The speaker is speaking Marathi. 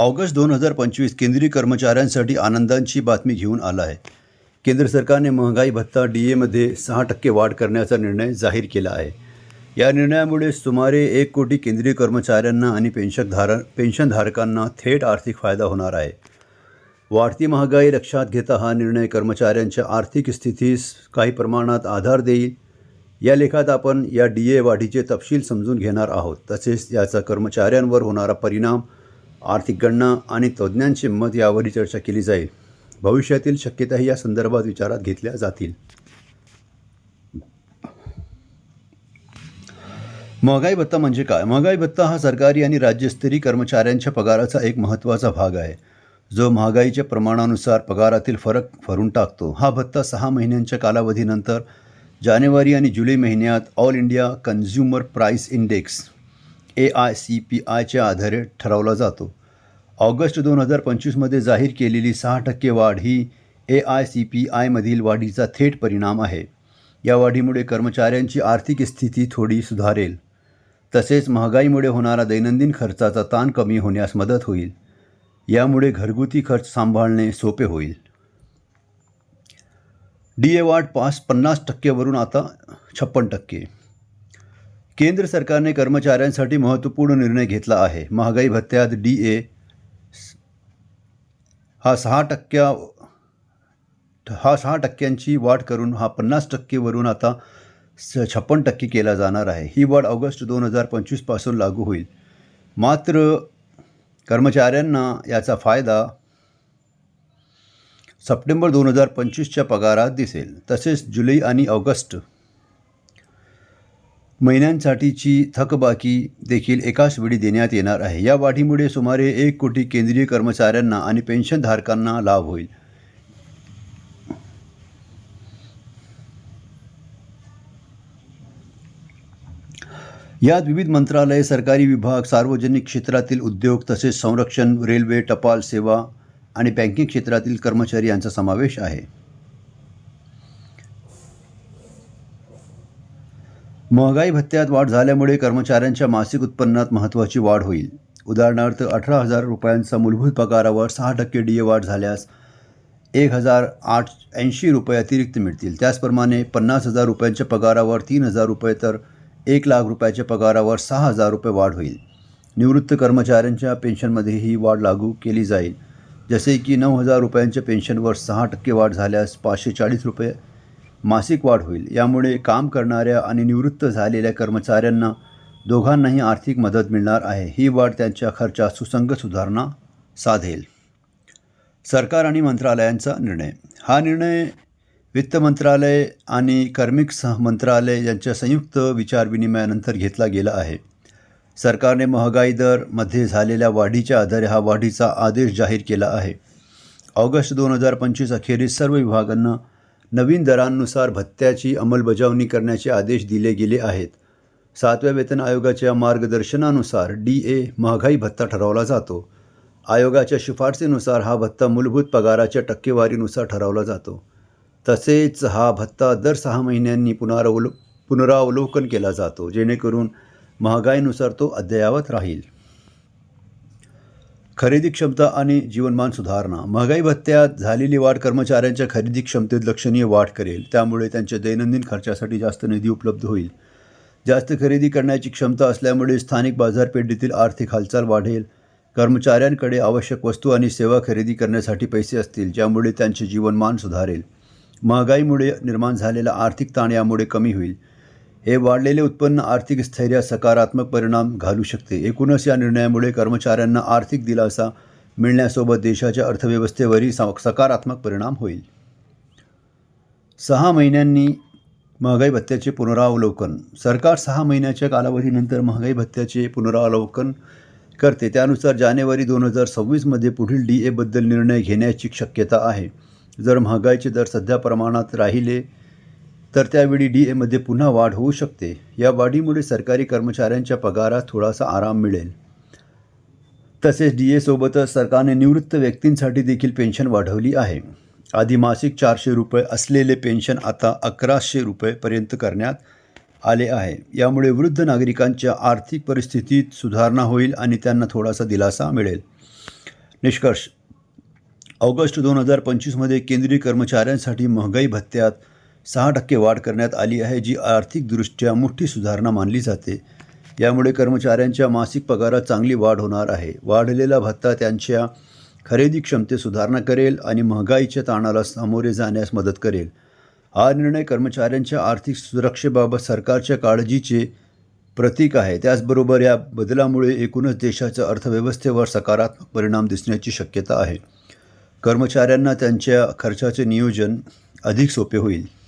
ऑगस्ट दोन हजार पंचवीस केंद्रीय कर्मचाऱ्यांसाठी आनंदांची बातमी घेऊन आला आहे. केंद्र सरकारने महागाई भत्ता डी एमध्ये सहा टक्के वाढ करण्याचा निर्णय जाहीर केला आहे. या निर्णयामुळे सुमारे एक कोटी केंद्रीय कर्मचाऱ्यांना आणि पेन्शनधार पेन्शनधारकांना थेट आर्थिक फायदा होणार आहे. वाढती महागाई लक्षात घेता हा निर्णय कर्मचाऱ्यांच्या आर्थिक स्थितीस काही प्रमाणात आधार देईल. या लेखात आपण या डी ए वाढीचे तपशील समजून घेणार आहोत. तसेच याचा कर्मचाऱ्यांवर होणारा परिणाम आर्थिक गणना आणि तज्ज्ञांचे मत यावरही चर्चा केली जाईल. भविष्यातील शक्यताही या संदर्भात विचारात घेतल्या जातील. महागाई भत्ता म्हणजे काय? महागाई भत्ता हा सरकारी आणि राज्यस्तरीय कर्मचाऱ्यांच्या पगाराचा एक महत्त्वाचा भाग आहे. जो महागाईच्या प्रमाणानुसार पगारातील फरक भरून टाकतो. हा भत्ता सहा महिन्यांच्या कालावधीनंतर जानेवारी आणि जुलै महिन्यात all India consumer price index A I C P आयच्या आधारे ठरवला जातो. ऑगस्ट दोन हजार पंचवीसमध्ये जाहीर केलेली सहा टक्के वाढ ही ए आय सी पी आयमधील वाढीचा थेट परिणाम आहे. या वाढीमुळे कर्मचाऱ्यांची आर्थिक स्थिती थोडी सुधारेल. तसेच महागाईमुळे होणारा दैनंदिन खर्चाचा ताण कमी होण्यास मदत होईल. यामुळे घरगुती खर्च सांभाळणे सोपे होईल. डी ए वाढ पास पन्नास टक्केवरून आता छप्पन टक्के. केंद्र सरकारने कर्मचाऱ्यांसाठी महत्त्वपूर्ण निर्णय घेतला आहे. महागाई भत्त्यात डी ए हा सहा टक्क्या हा सहा टक्क्यांची वाढ करून हा पन्नास टक्केवरून आता स छप्पन टक्के केला जाणार आहे. ही वाढ ऑगस्ट दोन हजार पंचवीसपासून लागू होईल. मात्र कर्मचाऱ्यांना याचा फायदा सप्टेंबर दोन हजार पंचवीसच्या पगारात दिसेल. तसेच जुलै आणि ऑगस्ट महिन्यांसाठीची थकबाकी देखील एकाच वेळी देण्यात येणार आहे. या वाढीमुळे सुमारे एक कोटी केंद्रीय कर्मचाऱ्यांना आणि पेन्शनधारकांना लाभ होईल. यात विविध मंत्रालय सरकारी विभाग सार्वजनिक क्षेत्रातील उद्योग तसेच संरक्षण रेल्वे टपाल सेवा आणि बँकिंग क्षेत्रातील कर्मचारी यांचा समावेश आहे. महागाई भत्त्यात वाढ झाल्यामुळे कर्मचाऱ्यांच्या मासिक उत्पन्नात महत्त्वाची वाढ होईल. उदाहरणार्थ अठरा हजार रुपयांचा मूलभूत पगारावर सहा टक्के डी ए वाढ झाल्यास एक हजार आठ ऐंशी रुपये अतिरिक्त मिळतील. त्याचप्रमाणे पन्नास हजार रुपयांच्या पगारावर तीन हजार रुपये तर एक लाख रुपयाच्या पगारावर सहा हजार रुपये वाढ होईल. निवृत्त कर्मचाऱ्यांच्या पेन्शनमध्ये ही वाढ लागू केली जाईल. जसे की नऊ हजार रुपयांच्या पेन्शनवर सहा टक्के वाढ झाल्यास पाचशे चाळीस रुपये मासिक वाढ होईल. यामुळे काम करणाऱ्या आणि निवृत्त झालेल्या कर्मचाऱ्यांना दोघांनाही आर्थिक मदत मिळणार आहे. ही वाढ त्यांच्या खर्चात सुसंगत सुधारणा साधेल. सरकार आणि मंत्रालयांचा निर्णय. हा निर्णय वित्त मंत्रालय आणि कार्मिक सह मंत्रालय यांच्या संयुक्त विचारविनिमयानंतर घेतला गेला आहे. सरकारने महागाई दरमध्ये झालेल्या वाढीच्या आधारे हा वाढीचा आदेश जाहीर केला आहे. ऑगस्ट दोन हजार पंचवीस अखेरीस सर्व विभागांना नवीन दरांनुसार भत्त्याची अंमलबजावणी करण्याचे आदेश दिले गेले आहेत. सातव्या वेतन आयोगाच्या मार्गदर्शनानुसार डी ए महागाई भत्ता ठरवला जातो. आयोगाच्या शिफारसीनुसार हा भत्ता मूलभूत पगाराच्या टक्केवारीनुसार ठरवला जातो. तसेच हा भत्ता दर सहा महिन्यांनी पुनरावलो पुनरावलोकन केला जातो जेणेकरून महागाईनुसार तो अद्ययावत राहील. खरेदी क्षमता आणि जीवनमान सुधारणा. महागाई भत्त्यात झालेली वाढ कर्मचाऱ्यांच्या खरेदी क्षमतेत लक्षणीय वाढ करेल. त्यामुळे त्यांच्या दैनंदिन खर्चासाठी जास्त निधी उपलब्ध होईल. जास्त खरेदी करण्याची क्षमता असल्यामुळे स्थानिक बाजारपेठेतील आर्थिक हालचाल वाढेल. कर्मचाऱ्यांकडे आवश्यक वस्तू आणि सेवा खरेदी करण्यासाठी पैसे असतील ज्यामुळे त्यांचे जीवनमान सुधारेल. महागाईमुळे निर्माण झालेला आर्थिक ताण यामुळे कमी होईल. हे वाढलेले उत्पन्न आर्थिक स्थैर्यात सकारात्मक परिणाम घालू शकते. एकूणच या निर्णयामुळे कर्मचाऱ्यांना आर्थिक दिलासा मिळण्यासोबत देशाच्या अर्थव्यवस्थेवरही सा सकारात्मक परिणाम होईल. सहा महिन्यांनी महागाई भत्त्याचे पुनरावलोकन. सरकार सहा महिन्याच्या कालावधीनंतर महागाई भत्त्याचे पुनरावलोकन करते. त्यानुसार जानेवारी दोन हजार सव्वीसमध्ये पुढील डी एबद्दल निर्णय घेण्याची शक्यता आहे. जर महागाईचे दर सध्या प्रमाणात राहिले तर त्यावेळी डी एमध्ये पुन्हा वाढ होऊ शकते. या वाढीमुळे सरकारी कर्मचाऱ्यांच्या पगारात थोडासा आराम मिळेल. तसेच डी एसोबतच सरकारने निवृत्त व्यक्तींसाठी देखील पेन्शन वाढवली आहे. आधी मासिक चारशे रुपये असलेले पेन्शन आता अकराशे रुपयेपर्यंत करण्यात आले आहे. यामुळे वृद्ध नागरिकांच्या आर्थिक परिस्थितीत सुधारणा होईल आणि त्यांना थोडासा दिलासा मिळेल. निष्कर्ष ऑगस्ट दोन हजार पंचवीसमध्ये केंद्रीय कर्मचाऱ्यांसाठी महागाई भत्त्यात सहा टक्के वाढ करण्यात आली आहे जी आर्थिकदृष्ट्या मोठी सुधारणा मानली जाते. यामुळे कर्मचाऱ्यांच्या मासिक पगारात चांगली वाढ होणार आहे. वाढलेला भत्ता त्यांच्या खरेदी क्षमतेत सुधारणा करेल आणि महागाईच्या ताणाला सामोरे जाण्यास मदत करेल. हा निर्णय कर्मचाऱ्यांच्या आर्थिक सुरक्षेबाबत सरकारच्या काळजीचे प्रतीक आहे. त्याचबरोबर या बदलामुळे एकूणच देशाच्या अर्थव्यवस्थेवर सकारात्मक परिणाम दिसण्याची शक्यता आहे. कर्मचाऱ्यांना त्यांच्या खर्चाचे नियोजन अधिक सोपे होईल.